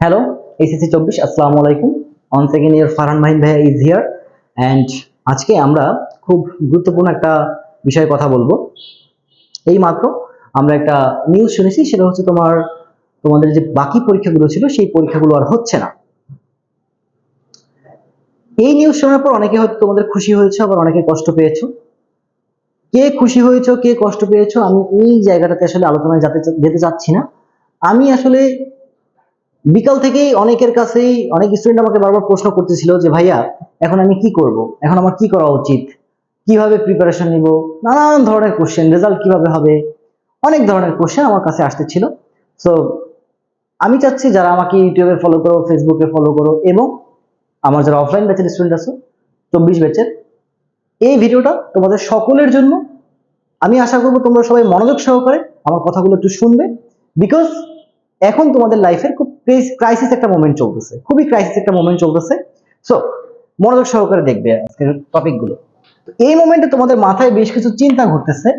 Hello SSC চব্বিশ, আসসালামু আলাইকুম। On second year Farhan Mahin ভাইয়া ইজ হিয়ার অ্যান্ড আজকে আমরা খুব গুরুত্বপূর্ণ একটা বিষয়ে কথা বলব। এই মাত্র আমরা একটা নিউজ শুনেছি, সেটা হচ্ছে তোমার, তোমাদের যে বাকি পরীক্ষাগুলো ছিল, সেই পরীক্ষাগুলো আর হচ্ছে না। এই নিউজ শোনার পর অনেকে হয়তো তোমাদের খুশি হয়েছে, আবার অনেকে কষ্ট পেয়েছ। কে খুশি হয়েছো, কে কষ্ট পেয়েছ, আমি এই জায়গাটাতে আসলে আলোচনায় যেতে যেতে চাচ্ছি না। আমি আসলে বিকাল থেকেই অনেকের কাছেই, অনেক স্টুডেন্ট আমাকে বারবার প্রশ্ন করতেছিল যে, ভাইয়া, এখন আমি কি করব? এখন আমার কি করা উচিত? কীভাবে প্রিপারেশন নিব? নানান ধরনের কোশ্চেন রেজাল্ট কীভাবে হবে? অনেক ধরনের কোশ্চেন আমার কাছে আসতেছিল সো আমি চাচ্ছি যারা আমাকে ইউটিউবে ফলো করো ফেসবুকে ফলো করো এবং আমার যারা অফলাইন ব্যাচের স্টুডেন্ট আছো, চব্বিশ ব্যাচের এই ভিডিওটা তোমাদের সকলের জন্য আমি আশা করব তোমরা সবাই মনোযোগ সহকারে আমার কথাগুলো একটু শুনবে। বিকজ এখন তোমাদের লাইফের খুব ক্রাইসিস একটা মোমেন্ট চলতেছে। খুবই ক্রাইসিস একটা মোমেন্ট চলতেছে। সো মনোযোগ সহকারে দেখবে আজকের টপিকগুলো এই মোমেন্টে তোমাদের মাথায় বেশ কিছু চিন্তা ঘুরতেছে।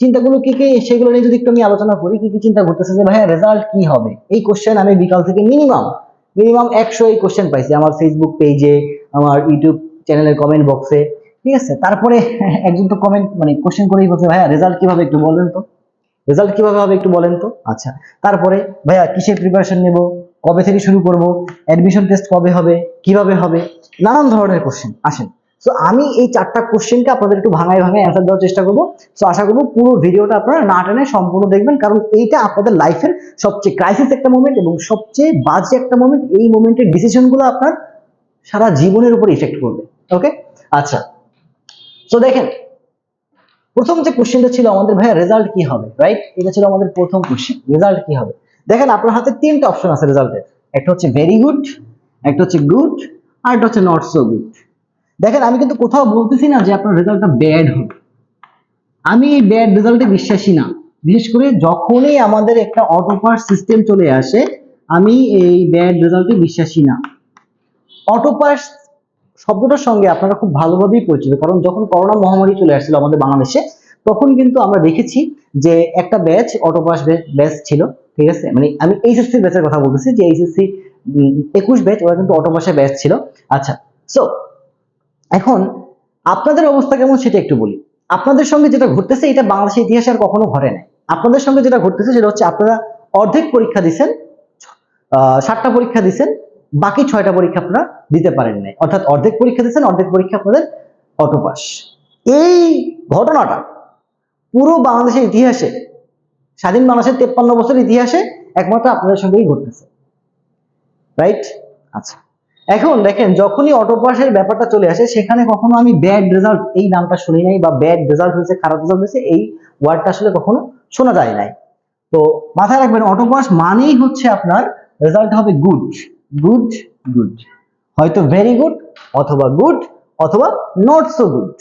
চিন্তাগুলো কি কি, সেগুলো নিয়ে যদি একটু আমি আলোচনা করি, কি কি চিন্তা ঘুরতেছে যে, ভাইয়া রেজাল্ট কি হবে? এই কোশ্চেন আমি বিকাল থেকে মিনিমাম মিনিমাম একশো এই কোশ্চেন পাইছি আমার ফেসবুক পেজে আমার ইউটিউব চ্যানেলের কমেন্ট বক্সে ঠিক আছে? তারপরে একজন তো কমেন্ট মানে কোশ্চেন করেই বলছে, ভাইয়া রেজাল্ট কীভাবে একটু বলেন তো? রেজাল্ট কীভাবে হবে একটু বলেন তো? আচ্ছা। তারপরে, ভাইয়া, কিসের প্রিপারেশন নেব? কবে থেকে শুরু করব? অ্যাডমিশন টেস্ট কবে হবে? কীভাবে হবে? নানান ধরনের কোশ্চেন আসেন। সো আমি এই চারটা কোশ্চেনকে আপনাদের একটু ভাঙায় ভাঙায় অ্যান্সার দেওয়ার চেষ্টা করব। সো আশা করব পুরো ভিডিওটা আপনারা না টেনে সম্পূর্ণ দেখবেন, কারণ এইটা আপনাদের লাইফের সবচেয়ে ক্রাইসিস একটা মোমেন্ট এবং সবচেয়ে বাজে একটা মোমেন্ট এই মোমেন্টের ডিসিশনগুলো আপনার সারা জীবনের উপর ইফেক্ট করবে। ওকে আচ্ছা। সো দেখেন, প্রথম যে কোশ্চেনটা ছিল আমাদের, ভাইয়া রেজাল্ট কি হবে? রাইট এটা ছিল আমাদের প্রথম কোশ্চেন রেজাল্ট কি হবে? দেখেন আপনার হাতে তিনটা অপশন আছে রেজাল্টের একটা হচ্ছে ভেরি গুড একটা হচ্ছে গুড আর একটা হচ্ছে নট সো গুড দেখেন, আমি কিন্তু কোথাও বলতেছি না যে আপনার রেজাল্টটা ব্যাড হবে। আমি এই ব্যাড রেজাল্টে বিশ্বাসী না। বিশেষ করে যখনই আমাদের একটা অটোপার সিস্টেম চলে আসে, আমি এই ব্যাড রেজাল্টে বিশ্বাসী না। অটোপাস শব্দটার সঙ্গে আপনারা খুব ভালোভাবেই পরিচিত। কারণ যখন করোনা মহামারী চলে আসছিল আমাদের বাংলাদেশে, তখন কিন্তু আমরা দেখেছি যে একটা ব্যাচ অটোপাস ব্যাচ ছিল। ঠিক আছে? মানে আমি এইচএসসি ব্যাচের কথা বলতেছি, যে এইচএসসি একুশ ব্যাচ ওরা কিন্তু অটোপাসের ব্যাচ ছিল। আচ্ছা সো এখন আপনাদের অবস্থা কেমন সেটা একটু বলি। আপনাদের সঙ্গে যেটা ঘটতেছে, এটা বাংলাদেশের ইতিহাসে আর কখনো ঘটে নাই। আপনাদের সঙ্গে যেটা ঘটতেছে, সেটা হচ্ছে আপনারা অর্ধেক পরীক্ষা দিচ্ছেন সাতটা পরীক্ষা দিচ্ছেন বাকি ছয়টা পরীক্ষা আপনারা দিতে পারেন নাই। অর্থাৎ অর্ধেক পরীক্ষা দিচ্ছেন অর্ধেক পরীক্ষা আপনাদের অটোপাস। এই ঘটনাটা পুরো বাংলাদেশের ইতিহাসে স্বাধীন বাংলাদেশের তেপ্পান্ন বছর ইতিহাসে একমাত্র আপনাদের সঙ্গেই ঘটতেছে। রাইট আচ্ছা। এখন দেখেন, যখনই অটোপাসের ব্যাপারটা চলে আসে, সেখানে কখনো আমি ব্যাড রেজাল্ট এই নামটা শুনি নাই বা ব্যাড রেজাল্ট হয়েছে, খারাপ রেজাল্ট হয়েছে, এই ওয়ার্ডটা আসলে কখনো শোনা যায় নাই। তো মাথায় রাখবেন অটোপাস মানেই হচ্ছে আপনার রেজাল্ট হবে গুড গুড গুড হয়তো ভেরি গুড অথবা গুড অথবা নট সো গুড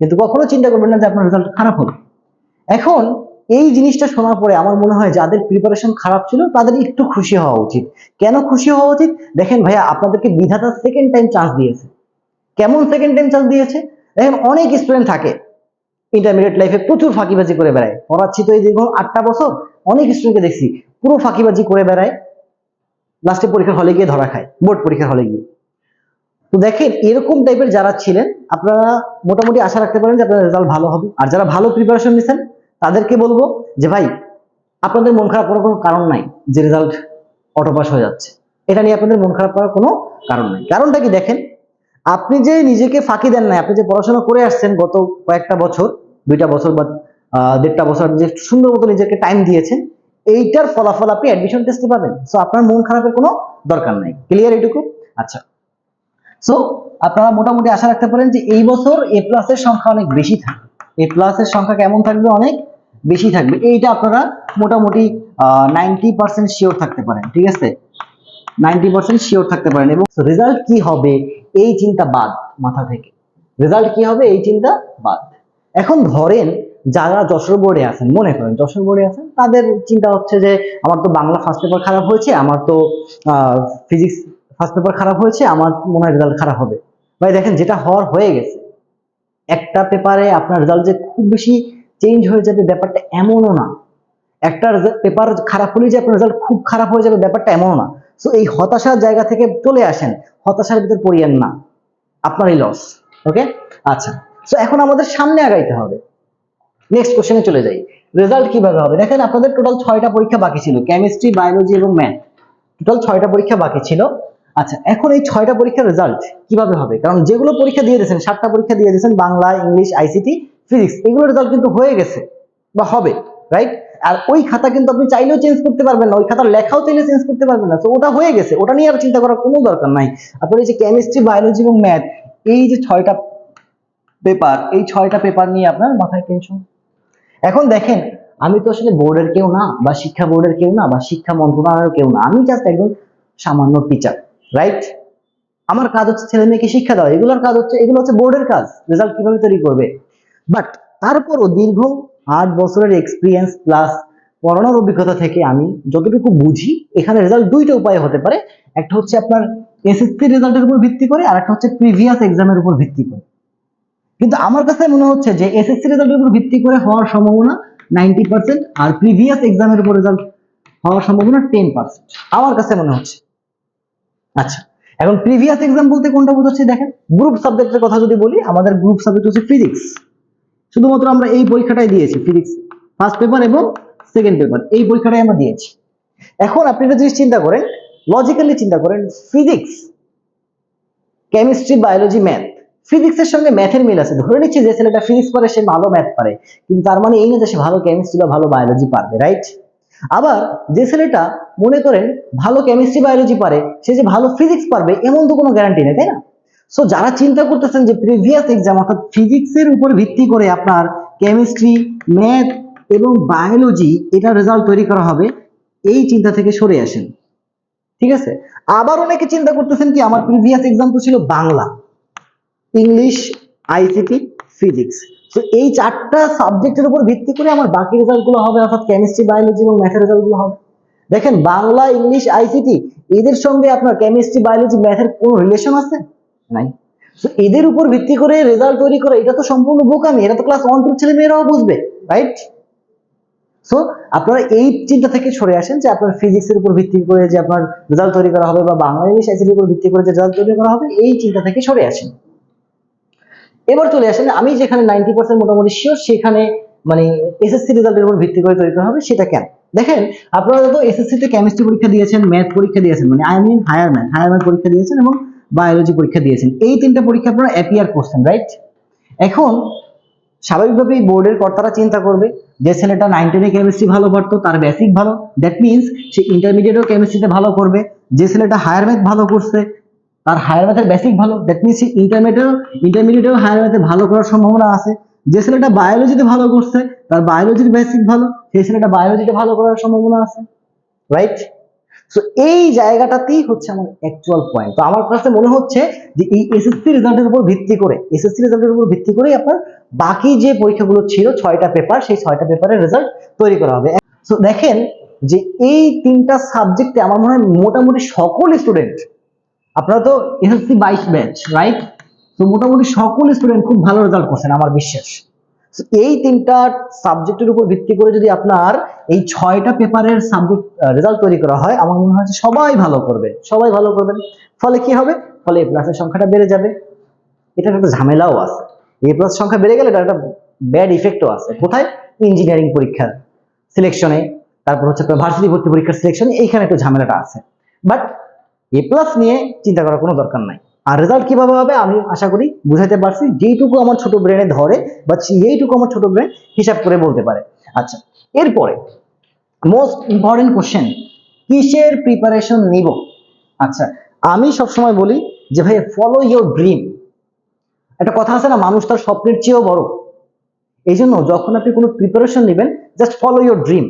কিন্তু কখনো চিন্তা করবেন না যে আপনার রেজাল্ট খারাপ হবে। এখন এই জিনিসটা শোনার পরে আমার মনে হয় যাদের প্রিপারেশন খারাপ ছিল, তাদের একটু খুশি হওয়া উচিত। কেন খুশি হওয়া উচিত? দেখেন ভাইয়া, আপনাদেরকে বিধাতা সেকেন্ড টাইম চান্স দিয়েছে। কেমন সেকেন্ড টাইম চান্স দিয়েছে? দেখেন, অনেক স্টুডেন্ট থাকে। ইন্টারমিডিয়েট লাইফে প্রচুর ফাঁকিবাজি করে বেড়ায়। পড়াচ্ছি তো এই দীর্ঘ আটটা বছর, অনেক স্টুডেন্টকে দেখছি পুরো ফাঁকিবাজি করে বেড়ায়। লাস্টে পরীক্ষার হলে গিয়ে ধরা খায় বোর্ড পরীক্ষার হলে গিয়ে। তো দেখেন, এরকম টাইপের যারা ছিলেন, আপনারা মোটামুটি আশা রাখতে পারেন যে আপনার রেজাল্ট ভালো হবে। আর যারা ভালো প্রিপারেশন নিছেন তাদেরকে বলব যে ভাই, আপনাদের মন খারাপ করার কোনো কারণ নাই, যে রেজাল্ট অটোপাস হয়ে যাচ্ছে। এটা নিয়ে আপনাদের মন খারাপ করার কোনো কারণ নাই। কারণটা কি দেখেন, আপনি যে নিজেকে ফাঁকি দেন নাই, আপনি যে পড়াশোনা করে আসছেন গত কয়েকটা বছর, দুইটা বছর বা দেড়টা বছর যে সুন্দর মতো নিজেকে টাইম দিয়েছেন, এইটার ফলাফল আপনি অ্যাডমিশন টেস্টে পাবেন। সো আপনার মন খারাপের কোনো দরকার নাই। ক্লিয়ার এইটুকু? আচ্ছা। সো আপনারা মোটামুটি আশা রাখতে পারেন যে এই বছর এ প্লাসের সংখ্যা অনেক বেশি থাকবে এ প্লাসের সংখ্যা কেমন থাকবে? অনেক বেশি থাকবে। এইটা আপনারা মোটামুটি নাইনটি পার্সেন্ট শিওর থাকতে পারেন, ঠিক আছে? নাইনটি পার্সেন্ট শিওর থাকতে পারেন। এবং রেজাল্ট কি হবে? এই চিন্তা বাদ মাথা থেকে। রেজাল্ট কি হবে? এই চিন্তা বাদ। এখন ধরেন যারা যশোর বোর্ডে আছেন, মনে করেন যশোর বোর্ডে আছেন, তাদের চিন্তা হচ্ছে যে, আমার তো বাংলা ফার্স্ট পেপার খারাপ হয়েছে, আমার তো ফিজিক্স ফার্স্ট পেপার খারাপ হয়েছে, আমার মনে হয় রেজাল্ট খারাপ হবে। ভাই, দেখেন যেটা হওয়ার হয়ে গেছে। একটা পেপারে আপনার রেজাল্ট যে খুব বেশি চেঞ্জ হয়ে যাবে ব্যাপারটা এমনও না। একটা পেপার খারাপ হলেই যে আপনার রেজাল্ট খুব খারাপ হয়ে যাবে ব্যাপারটা এমনও না। সো এই হতাশার জায়গা থেকে চলে আসেন। হতাশার ভিতর পড়িয়েন না। আপনারই লস ওকে আচ্ছা। সো এখন আমাদের সামনে আগাইতে হবে। নেক্সট কোশ্চেনে চলে যাই। রেজাল্ট কীভাবে হবে? দেখেন, আপনাদের টোটাল ছয়টা পরীক্ষা বাকি ছিল। কেমিস্ট্রি বায়োলজি এবং ম্যাথ টোটাল ছয়টা পরীক্ষা বাকি ছিল। আচ্ছা এখন এই ছয়টা পরীক্ষার রেজাল্ট কীভাবে হবে? কারণ যেগুলো পরীক্ষা দিয়ে দিয়েছেন, সাতটা পরীক্ষা দিয়ে দিয়েছেন, বাংলা, ইংলিশ আইসিটি ফিজিক্স এগুলোর রেজাল্ট কিন্তু হয়ে গেছে বা হবে রাইট আর ওই খাতা কিন্তু আপনি চাইলেও চেঞ্জ করতে পারবেন না, ওই খাতার লেখাও চাইলে চেঞ্জ করতে পারবেন না তো ওটা হয়ে গেছে, ওটা নিয়ে আর চিন্তা করার কোনো দরকার নাই। আপনার এই যে কেমিস্ট্রি বায়োলজি এবং ম্যাথ এই যে ছয়টা পেপার এই ছয়টা পেপার নিয়ে আপনার মাথায় টেনশন এখন দেখেন, আমি তো আসলে বোর্ডের কেউ না, বা শিক্ষা বোর্ডের কেউ না, বা শিক্ষা মন্ত্রণালয়ের কেউ না, আমি জাস্ট একজন সামান্য টিচার রাইট আমার কাজ হচ্ছে ছেলে মেয়েকে শিক্ষা দেওয়া, এগুলোর কাজ হচ্ছে, এগুলো হচ্ছে বোর্ডের কাজ রেজাল্ট কীভাবে তৈরি করবে? বাট তারপরও দীর্ঘ আট বছরের এক্সপিরিয়েন্স প্লাস পড়ানোর অভিজ্ঞতা থেকে আমি যতটুকু বুঝি, এখানে রেজাল্ট দুইটা উপায় হতে পারে। একটা হচ্ছে আপনার এসএসসি রেজাল্টের উপর ভিত্তি করে আর একটা হচ্ছে প্রিভিয়াস এক্সামের উপর ভিত্তি করে। কিন্তু আমার কাছে মনে হচ্ছে যে এসএসসি রেজাল্টের উপর ভিত্তি করে হওয়ার সম্ভাবনা নাইনটি পার্সেন্ট আর প্রিভিয়াস এক্সামের উপর রেজাল্ট হওয়ার সম্ভাবনা টেন পার্সেন্ট আমার কাছে মনে হচ্ছে। আচ্ছা এখন প্রিভিয়াস এক্সাম বলতে কোনটা বোঝাচ্ছে দেখেন? গ্রুপ সাবজেক্টের কথা যদি বলি, আমাদের গ্রুপ সাবজেক্ট হচ্ছে ফিজিক্স শুধুমাত্র আমরা এই পরীক্ষাটাই দিয়েছি ফিজিক্স ফার্স্ট পেপার এবং সেকেন্ড পেপার এই পরীক্ষাটাই আমরা দিয়েছি। এখন আপনি জিনিস চিন্তা করেন লজিক্যালি চিন্তা করেন ফিজিক্স কেমিস্ট্রি বায়োলজি ম্যাথ ফিজিক্সের সঙ্গে ম্যাথের মিল আছে। ধরে নিচ্ছি যে ছেলেটা ফিজিক্স পারে সে ভালো ম্যাথ পারে, কিন্তু তার মানে এই না যে সে ভালো কেমিস্ট্রি বা ভালো বায়োলজি পারবে রাইট আবার যে ছেলেটা মনে করেন ভালো কেমিস্ট্রি বায়োলজি পারে, সে যে ভালো ফিজিক্স পারবে, এমন তো কোনো গ্যারান্টি নেই, তাই না? সো যারা চিন্তা করতেছেন যে প্রিভিয়াস এক্সাম অর্থাৎ ফিজিক্সের উপর ভিত্তি করে আপনার কেমিস্ট্রি ম্যাথ এবং বায়োলজি এটা রেজাল্ট তৈরি করা হবে, এই চিন্তা থেকে সরে আসেন। ঠিক আছে? আবার অনেকে চিন্তা করতেছেন কি, আমার প্রিভিয়াস এক্সাম তো ছিল বাংলা। ইংলিশ আইসিটি ফিজিক্স তো এই চারটা সাবজেক্টের উপর ভিত্তি করে আমার বাকি রেজাল্টগুলো হবে, অর্থাৎ কেমিস্ট্রি বায়োলজি এবং ম্যাথের রেজাল্টগুলো হবে। দেখেন, বাংলা ইংলিশ আইসিটি এদের সঙ্গে আপনার কেমিস্ট্রি বায়োলজি ম্যাথের কোনো রিলেশন আছে? নাই। তো এদের উপর ভিত্তি করে রেজাল্ট তৈরি করা, এটা তো সম্পূর্ণ বোকামি এটা তো ক্লাস ওয়ান টু ছেলে মেয়েরাও বুঝবে রাইট সো আপনারা এই চিন্তা থেকে সরে আসেন যে আপনার ফিজিক্সের উপর ভিত্তি করে যে আপনার রেজাল্ট তৈরি করা হবে বা বাংলা ইংলিশ আইসিটির উপর ভিত্তি করে যে রেজাল্ট তৈরি করা হবে, এই চিন্তা থেকে সরে আসেন। এবার চলে আসেন, আমি যেখানে নাইনটি পার্সেন্ট মোটামুটি শিওর সেখানে মানে এসএসসি রেজাল্টের উপর ভিত্তি করে তৈরি করা হবে, সেটা কেন? দেখেন, আপনারা তো এসএসসি তে কেমিস্ট্রি পরীক্ষা দিয়েছেন ম্যাথ পরীক্ষা দিয়েছেন মানে I mean higher math higher math পরীক্ষা দিয়েছেন এবং বায়োলজি পরীক্ষা দিয়েছেন। এই তিনটা পরীক্ষা আপনারা অ্যাপিয়ার করছেন রাইট এখন স্বাভাবিকভাবেই বোর্ডের কর্তারা চিন্তা করবে যে ছেলেটা নাইন টেনে কেমিস্ট্রি ভালো পারতো তার বেসিক ভালো। দ্যাট মিনস সে ইন্টারমিডিয়েটও কেমিস্ট্রিতে ভালো করবে। যে ছেলেটা হায়ার ম্যাথ ভালো করছে, তার হায়ার ম্যাথের বেসিক ভালো। দ্যাট মিনস সে ইন্টারমিডিয়েটও ইন্টারমিডিয়েটেও হায়ার ম্যাথে ভালো করার সম্ভাবনা আছে। যে ছেলেটা বায়োলজিতে ভালো করছে, তার বায়োলজির বেসিক ভালো। সেই ছেলেটা বায়োলজিতে ভালো করার সম্ভাবনা আছে রাইট সো এই জায়গাটাতেই হচ্ছে আমার অ্যাকচুয়াল পয়েন্ট তো আমার কাছে মনে হচ্ছে যে এই এসএসসি রেজাল্টের উপর ভিত্তি করে এসএসসি রেজাল্টের উপর ভিত্তি করে আপনার বাকি যে পরীক্ষাগুলো ছিল ছয়টা পেপার সেই ছয়টা পেপারের রেজাল্ট তৈরি করা হবে। সো দেখেন যে এই তিনটা সাবজেক্টে আমার মনে হয় মোটামুটি সকল স্টুডেন্ট আপনারা তো এসএসসি বাইশ ব্যাচ রাইট তো মোটামুটি সকল স্টুডেন্ট খুব ভালো রেজাল্ট করছেন, আমার বিশ্বাস। এই তিনটা সাবজেক্টের উপর ভিত্তি করে যদি আপনার এই ছয়টা পেপারের সাবজেক্ট রেজাল্ট তৈরি করা হয়, আমার মনে হয় সবাই ভালো করবে। সবাই ভালো করবেন। ফলে কি হবে? ফলে এ প্লাসের সংখ্যাটা বেড়ে যাবে। এটার একটা ঝামেলাও আছে। এ প্লাস সংখ্যা বেড়ে গেলে এটার একটা ব্যাড ইফেক্টও আছে। কোথায়? ইঞ্জিনিয়ারিং পরীক্ষার সিলেকশনে তারপর হচ্ছে আপনার ভার্সিটি ভর্তি পরীক্ষার সিলেকশনে এইখানে একটু ঝামেলাটা আছে। বাট এ প্লাস নিয়ে চিন্তা করার কোনো দরকার নাই। আর রেজাল্ট কীভাবে হবে আমি আশা করি বুঝাতে পারছি। যেইটুকু আমার ছোট ব্রেনে ধরে বা এইটুকু আমার ছোট ব্রেন হিসাব করে বলতে পারে। আচ্ছা এরপরে মোস্ট ইম্পর্টেন্ট কোশ্চেন কিসের প্রিপারেশন নিব? আচ্ছা আমি সবসময় বলি যে ভাই ফলো ইয়োর ড্রিম একটা কথা আছে না, মানুষ তার স্বপ্নের চেয়েও বড়। এই জন্য যখন আপনি কোনো প্রিপারেশন নেবেন জাস্ট ফলো ইয়োর ড্রিম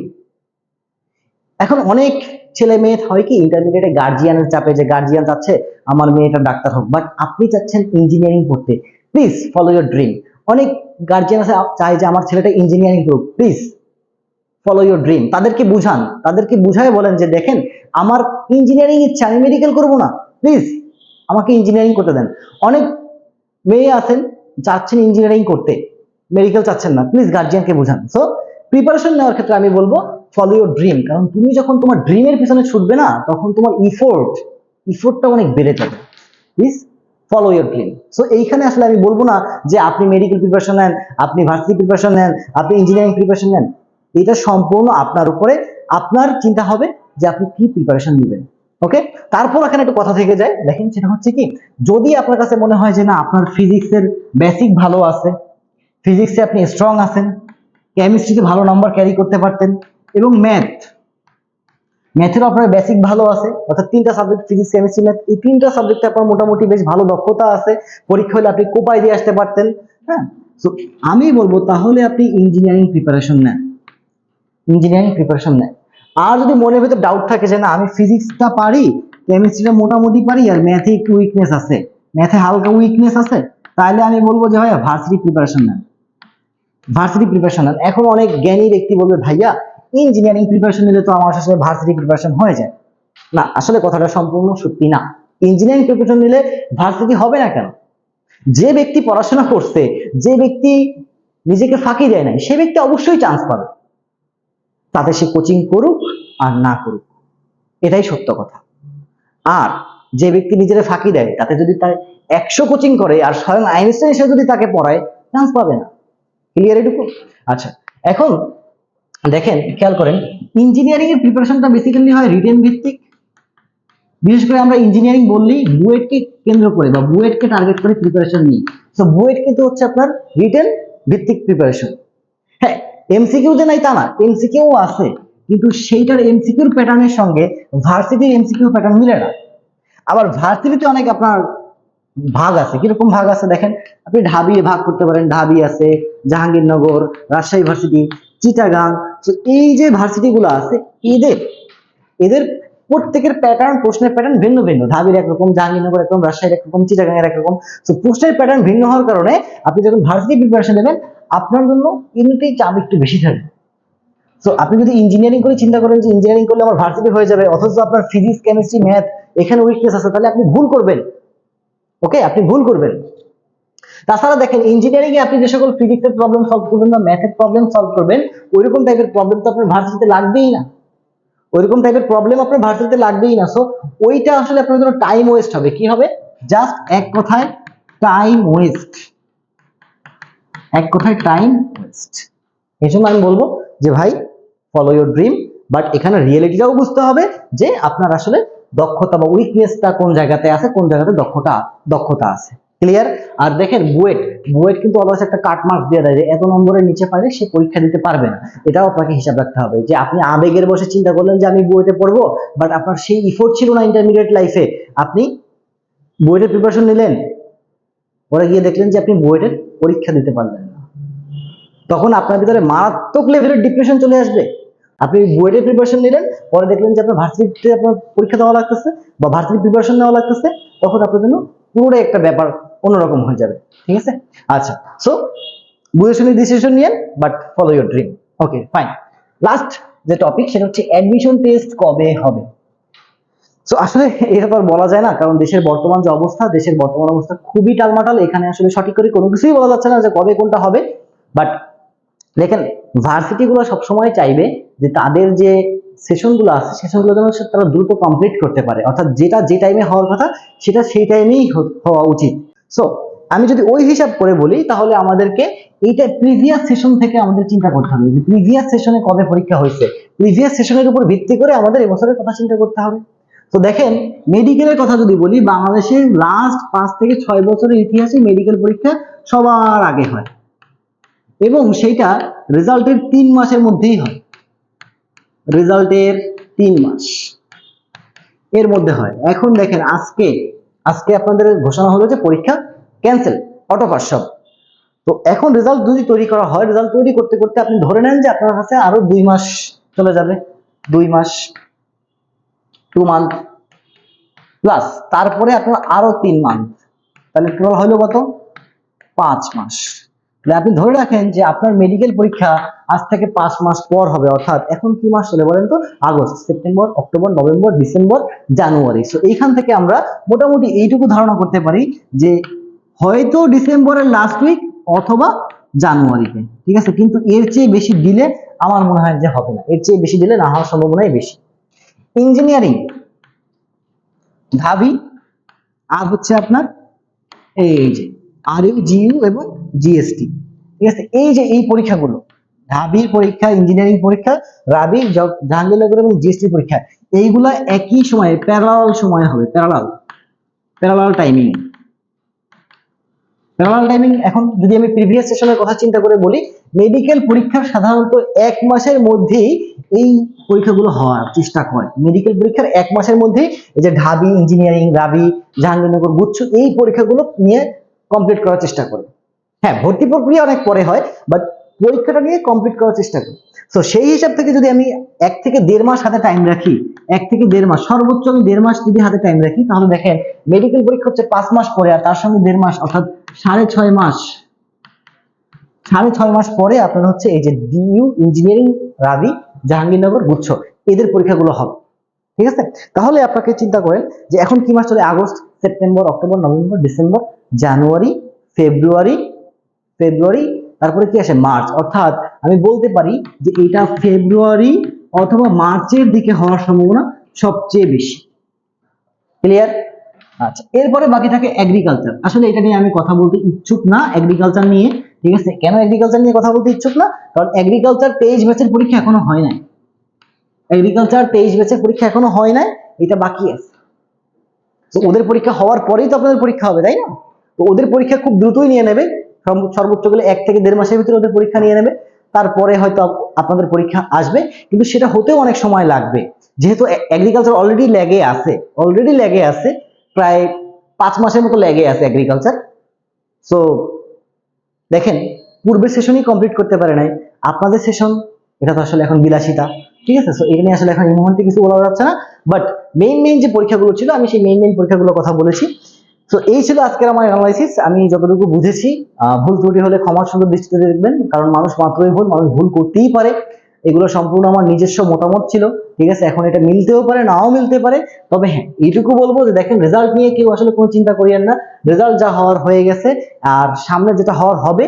এখন অনেক ছেলে মেয়ে হয় কি ইন্টারমিডিয়েটে গার্জিয়ানের চাপে যে গার্জিয়ান চাচ্ছে আমার মেয়েটা ডাক্তার হোক। বাট আপনি চাচ্ছেন ইঞ্জিনিয়ারিং পড়তে প্লিজ ফলো ইয়োর ড্রিম অনেক গার্জিয়ান আছে চায় যে আমার ছেলেটা ইঞ্জিনিয়ারিং করুক। প্লিজ ফলো ইয়োর ড্রিম তাদেরকে বুঝান। তাদেরকে বুঝায় বলেন যে, দেখেন, আমার ইঞ্জিনিয়ারিং ইচ্ছা, আমি মেডিকেল করব না। প্লিজ আমাকে ইঞ্জিনিয়ারিং করতে দেন। অনেক মেয়ে আছেন চাচ্ছেন ইঞ্জিনিয়ারিং করতে। মেডিকেল চাচ্ছেন না। প্লিজ গার্জিয়ানকে বুঝান। সো প্রিপারেশন নেওয়ার ক্ষেত্রে আমি বলব ফলো ইউর ড্রিম কারণ তুমি যখন তোমার ড্রিমের পিছনে ছুটবে না, তখন তোমার ইফোর্ট ইফোর্টটা অনেক বেড়ে যাবে। Please follow your dream so এইখানে আসলে আমি বলব না যে আপনি মেডিকেল প্রিপারেশন নেন, আপনি ভার্সিটি প্রিপারেশন নেন, আপনি ইঞ্জিনিয়ারিং প্রিপারেশন নেন। এটা সম্পূর্ণ আপনার উপরে আপনার চিন্তা হবে যে আপনি কি প্রিপারেশন নেবেন। ওকে তারপর এখানে একটু কথা থেকে যায়। দেখেন, সেটা হচ্ছে কি? যদি আপনার কাছে মনে হয় যে না, আপনার ফিজিক্সের বেসিক ভালো আছে ফিজিক্সে আপনি স্ট্রং আছেন কেমিস্ট্রিতে ভালো নাম্বার ক্যারি করতে পারতেন এবং ম্যাথ ম্যাথের আপনার বেসিক ভালো আছে, অর্থাৎ তিনটা সাবজেক্ট ফিজিক্স কেমিস্ট্রি ম্যাথ এই তিনটা সাবজেক্টে আপনার মোটামুটি বেশ ভালো দক্ষতা আছে। পরীক্ষা হলে আপনি কোপাই দিয়ে আসতে পারতেন হ্যাঁ? তো আমি বলব তাহলে আপনি ইঞ্জিনিয়ারিং প্রিপারেশন নেন। ইঞ্জিনিয়ারিং প্রিপারেশন নেন। আর যদি মনের ভেতর ডাউট থাকে যে না, আমি ফিজিক্সটা পারি কেমিস্ট্রিটা মোটামুটি পারি, আর ম্যাথে একটু উইকনেস আছে ম্যাথে হালকা উইকনেস আছে, তাহলে আমি বলব যে ভাইয়া, ভার্সিটি প্রিপারেশন নেন। ভার্সিটি প্রিপারেশন নেন এখন অনেক জ্ঞানী ব্যক্তি বলবে, ভাইয়া ইঞ্জিনিয়ারিং প্রিপারেশন নিলে তো আমার আসলে ভার্সিটি প্রিপারেশন হয়ে যায়। না, আসলে কথাটা সম্পূর্ণ সত্যি না। ইঞ্জিনিয়ারিং প্রিপারেশন নিলে ভার্সিটি হবে না কেন? যে ব্যক্তি পড়াশোনা করছে, যে ব্যক্তি নিজেকে ফাঁকি দেয় নাই, সে ব্যক্তি অবশ্যই চান্স পাবে। তাতে সে কোচিং করুক আর না করুক। এটাই সত্য কথা। আর যে ব্যক্তি নিজের ফাঁকি দেয়, তাতে যদি তার একশো কোচিং করে আর স্বয়ং আইনস্টাইন এসে যদি তাকে পড়ায় চান্স পাবে না। ক্লিয়ার এটুকু? আচ্ছা এখন দেখেন, খেয়াল করেন ইঞ্জিনিয়ারিং এর প্রিপারেশনটা বেসিক্যালি হয় রিটেন ভিত্তিক। বিশেষ করে আমরা ইঞ্জিনিয়ারিং বললেই বুয়েটকে কেন্দ্র করে বা বুয়েটকে টার্গেট করে প্রিপারেশন নিই তো বুয়েট কিন্তু হচ্ছে আপনার রিটেন ভিত্তিক প্রিপারেশন হ্যাঁ এমসিকিউ যে নাই তা না এমসিকিউ আছে, কিন্তু সেইটার এমসিকিউর প্যাটার্নের সঙ্গে ভার্সিটির এমসিকিউ প্যাটার্ন মিলে না। আবার ভার্সিটিতে অনেক আপনার ভাগ আছে। কীরকম ভাগ আছে দেখেন? আপনি ঢাবি ভাগ করতে পারেন। ঢাবি আছে, জাহাঙ্গীরনগর, রাজশাহী ভার্সিটি, চিটাগাং। এই যে ভার্সিটি গুলো আছে, এদের এদের প্রত্যেকের প্যাটার্ন প্রশ্নের প্যাটার্ন ভিন্ন ভিন্ন। ঢাবির একরকম, জাহাঙ্গীরনগর একরকম, রাজশাহীর একরকম চিটাগাং এর একরকম। তো প্রশ্নের প্যাটার্ন ভিন্ন হওয়ার কারণে আপনি যখন ভার্সিটি প্রিপারেশন নেবেন, আপনার জন্য এমনিতেই চাপ একটু বেশি থাকবে। তো আপনি যদি ইঞ্জিনিয়ারিং করে চিন্তা করেন যে ইঞ্জিনিয়ারিং করলে আমার ভার্সিটি হয়ে যাবে, অথচ আপনার ফিজিক্স কেমিস্ট্রি ম্যাথ এখানে উইকনেস আছে, তাহলে আপনি ভুল করবেন। ওকে আপনি ভুল করবেন। তাছাড়া দেখেন ইঞ্জিনিয়ারিং এ আপনি যে সকল ফিজিক্সের প্রবলেম সলভ করবেন বা ম্যাথের প্রবলেম সলভ করবেন, ওইরকম টাইপের প্রবলেম তো আপনার ভার্সিটিতে লাগবেই না। ওইরকম টাইপের প্রবলেম আপনার ভার্সিটিতে লাগবেই না। সো ওইটা আসলে আপনার জন্য টাইম ওয়েস্ট হবে। কি হবে? জাস্ট এক কথায় টাইম ওয়েস্ট এক কথায় টাইম ওয়েস্ট এই জন্য আমি বলব যে ভাই ফলো ইউর ড্রিম বাট এখানে রিয়েলিটিটাও বুঝতে হবে যে আপনার আসলে দক্ষতা বা উইকনেসটা কোন জায়গাতে আছে, কোন জায়গাতে দক্ষতা দক্ষতা আছে। ক্লিয়ার আর দেখেন, বুয়েট বুয়েট কিন্তু অলওয়েজ একটা কাট মার্কস দিয়ে দেয় যে এত নম্বরের নিচে পাইলে সে পরীক্ষা দিতে পারবে না। এটাও আপনাকে হিসাব রাখতে হবে যে আপনি আবেগের বসে চিন্তা করলেন যে আমি বুয়েটে পড়ব বাট আপনার সেই ইফোর্ট ছিল না ইন্টারমিডিয়েট লাইফে আপনি বুয়েটের প্রিপারেশন নিলেন, পরে গিয়ে দেখলেন যে আপনি বুয়েটের পরীক্ষা দিতে পারলেন না। তখন আপনার ভিতরে মারাত্মক লেভেলের ডিপ্রেশন চলে আসবে। আপনি বুয়েটের প্রিপারেশন নিলেন পরে দেখলেন যে আপনার ভার্সিটিতে আপনার পরীক্ষা দেওয়া লাগতেছে বা ভার্সিটি প্রিপারেশন নেওয়া লাগতেছে তখন আপনার জন্য পুরোটাই একটা ব্যাপার অন্যরকম হয়ে যাবে ঠিক আছে? আচ্ছা সো বুঝে শুনে ডিসিশন নিয়েন but follow your dream okay fine last যে টপিক সেটা হচ্ছে অ্যাডমিশন টেস্ট কবে হবে? সো আসলে এটা তো আর বলা যায় না কারণ দেশের বর্তমান যে অবস্থা দেশের বর্তমান অবস্থা খুবই টালমাটাল এখানে আসলে সঠিক করে কোনো কিছুই বলা যাচ্ছে না যে কবে কোনটা হবে বাট দেখেন ভার্সিটি গুলো সবসময় চাইবে যে তাদের যে সেশনগুলো আছে সেশনগুলো যেন তারা দ্রুত কমপ্লিট করতে পারে। অর্থাৎ যেটা যে টাইমে হওয়ার কথা, সেটা সেই টাইমেই হওয়া উচিত। সো আমি যদি ওই হিসাব করে বলি, তাহলে আমাদেরকে এইটা প্রিভিয়াস সেশন থেকে আমাদের চিন্তা করতে হবে যে প্রিভিয়াস সেশনে কবে পরীক্ষা হয়েছে। প্রিভিয়াস সেশনের উপর ভিত্তি করে আমাদের এবছরের কথা চিন্তা করতে হবে। তো দেখেন মেডিকেলের কথা যদি বলি, বাংলাদেশের লাস্ট পাঁচ থেকে ছয় বছরের ইতিহাসে মেডিকেল পরীক্ষা সবার আগে হয়। এবং সেইটা রেজাল্টের তিন মাসের মধ্যেই হয়। রেজাল্টের তিন মাস। এর মধ্যে হয়। এখন দেখেন আজকে আজকে আপনাদের ঘোষণা হলো যে পরীক্ষা ক্যান্সেল অটো পাস সব তো এখন রেজাল্ট যদি তৈরি করা হয় রেজাল্ট তৈরি করতে করতে আপনি ধরে নেন যে আপনার কাছে আরও দুই মাস চলে যাবে। দুই মাস টু মান্থ প্লাস তারপরে আপনার আরও তিন মান্থ তাহলে টোটাল হলো কত? পাঁচ মাস। আপনি ধরে রাখেন যে আপনার মেডিকেল পরীক্ষা আজ থেকে পাঁচ মাস পর হবে, অর্থাৎ এখন কি মাস চলে বলেন তো? August, September, October, November, December, January. So এইখান থেকে আমরা মোটামুটি এইটুকু ধারণা করতে পারি যে হয়তো ডিসেম্বরের লাস্ট উইক অথবা জানুয়ারিতে, ঠিক আছে? কিন্তু এর চেয়ে বেশি দিলে আমার মনে হয় যে হবে না। এর চেয়ে বেশি দিলে না হওয়ার সম্ভাবনাই বেশি। ইঞ্জিনিয়ারিং ঢাবি আর হচ্ছে আপনার এই যে আর ইউ জিইউ এবং জিএসটি ঠিক আছে? এই যে এই পরীক্ষাগুলো, ঢাবির পরীক্ষা ইঞ্জিনিয়ারিং পরীক্ষা রাবি জাহাঙ্গীরনগর এবং জিএসটি পরীক্ষা, এইগুলা একই সময়ে প্যারালাল সময়ে হবে parallel parallel timing parallel timing এখন যদি আমি প্রিভিয়াস সেশনের কথা চিন্তা করে বলি মেডিকেল পরীক্ষা সাধারণত এক মাসের মধ্যেই এই পরীক্ষাগুলো হওয়ার চেষ্টা করে। মেডিকেল পরীক্ষার এক মাসের মধ্যেই এই যে ঢাবি ইঞ্জিনিয়ারিং রাবি, জাহাঙ্গীরনগর, গুচ্ছ, এই পরীক্ষাগুলো নিয়ে কমপ্লিট করার চেষ্টা করে। হ্যাঁ ভর্তি প্রক্রিয়া অনেক পরে হয় বাট পরীক্ষাটা নিয়ে কমপ্লিট করার চেষ্টা করি। তো সেই হিসাব থেকে যদি আমি এক থেকে দেড় মাস হাতে টাইম রাখি, এক থেকে দেড় মাস, সর্বোচ্চ আমি দেড় মাস যদি হাতে টাইম রাখি, তাহলে দেখেন মেডিকেল পরীক্ষা হচ্ছে পাঁচ মাস পরে, আর তার সঙ্গে দেড় মাস, অর্থাৎ সাড়ে ছয় মাস, সাড়ে ছয় মাস পরে আপনার হচ্ছে এই যে ডিইউ ইঞ্জিনিয়ারিং রাবি, জাহাঙ্গীরনগর গুচ্ছ, এদের পরীক্ষাগুলো হবে। ঠিক আছে? তাহলে আপনাকে চিন্তা করেন যে এখন কি মাস চলে? August, September, October, November, December, January, February February, তারপরে কি আসে? মার্চ। অর্থাৎ আমি বলতে পারি যে এটা ফেব্রুয়ারি অথবা মার্চের দিকে হওয়ার সম্ভাবনা সবচেয়ে বেশি। ক্লিয়ার আচ্ছা এরপরে বাকি থাকে এগ্রিকালচার আসলে এটা নিয়ে আমি কথা বলতে ইচ্ছুক না এগ্রিকালচার নিয়ে। ঠিক আছে? কেন এগ্রিকালচার নিয়ে কথা বলতে ইচ্ছুক না? কারণ এগ্রিকালচার তেইশ ব্যাচের পরীক্ষা এখনও হয় নাই। এগ্রিকালচার তেইশ ব্যাচের পরীক্ষা এখনও হয় নাই, এটা বাকি আছে। তো ওদের পরীক্ষা হওয়ার পরেই তো আপনাদের পরীক্ষা হবে, তাই না? তো ওদের পরীক্ষা খুব দ্রুতই নিয়ে নেবে। সর্বোচ্চ গেলে এক থেকে দেড় মাসের ভিতরে ওদের পরীক্ষা নিয়ে নেবে। তারপরে হয়তো আপনাদের পরীক্ষা আসবে। কিন্তু সেটা হতেও অনেক সময় লাগবে। যেহেতু এগ্রিকালচার অলরেডি ল্যাগে আছে। অলরেডি ল্যাগে আছে। প্রায় পাঁচ মাসের মতো ল্যাগে আছে এগ্রিকালচার সো দেখেন, পূর্বের সেশনই কমপ্লিট করতে পারে নাই। আপনাদের সেশন এটা তো আসলে এখন বিলাসিতা। ঠিক আছে? সো এখানে আসলে এখন এই মুহূর্তে কিছু বলা যাচ্ছে না। বাট মেইন মেইন যে পরীক্ষাগুলো ছিল, আমি সেই মেইন মেইন পরীক্ষাগুলোর কথা বলেছি। তো এই ছিল আজকের আমার অ্যানালাইসিস আমি যতটুকু বুঝেছি ভুল ত্রুটি হলে ক্ষমার সুন্দর দৃষ্টিতে দেখবেন, কারণ মানুষ মাত্রই ভুল, মানুষ ভুল করতেই পারে। এগুলো সম্পূর্ণ আমার নিজস্ব মতামত ছিল, ঠিক আছে? এখন এটা মিলতেও পারে, নাও মিলতে পারে। তবে হ্যাঁ এইটুকু বলব যে দেখেন রেজাল্ট নিয়ে কেউ আসলে কোনো চিন্তা করিয়েন না। রেজাল্ট যা হওয়ার হয়ে গেছে, আর সামনে যেটা হওয়ার হবে,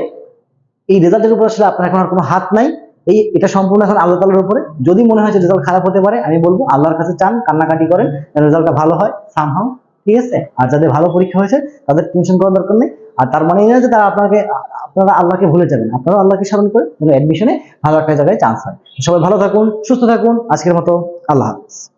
এই রেজাল্টের উপর আসলে আপনার এখন আর কোনো হাত নাই। এই, এটা সম্পূর্ণ এখন আল্লাহ তালার উপরে। যদি মনে হয় যে রেজাল্ট খারাপ হতে পারে, আমি বলব আল্লাহর কাছে চান, কান্নাকাটি করেন রেজাল্টটা ভালো হয় সামহাও ঠিক আছে? আর যাদের ভালো পরীক্ষা হয়েছে, তাদের টেনশন করার দরকার নেই। আর তার মানে এই নয় যে তারা আপনাকে, আপনারা আল্লাহকে ভুলে যাবেন আপনারা আল্লাহকে স্মরণ করে যেন অ্যাডমিশনে ভালো একটা জায়গায় চান্স হয়। সবাই ভালো থাকুন, সুস্থ থাকুন। আজকের মতো আল্লাহ হাফিজ।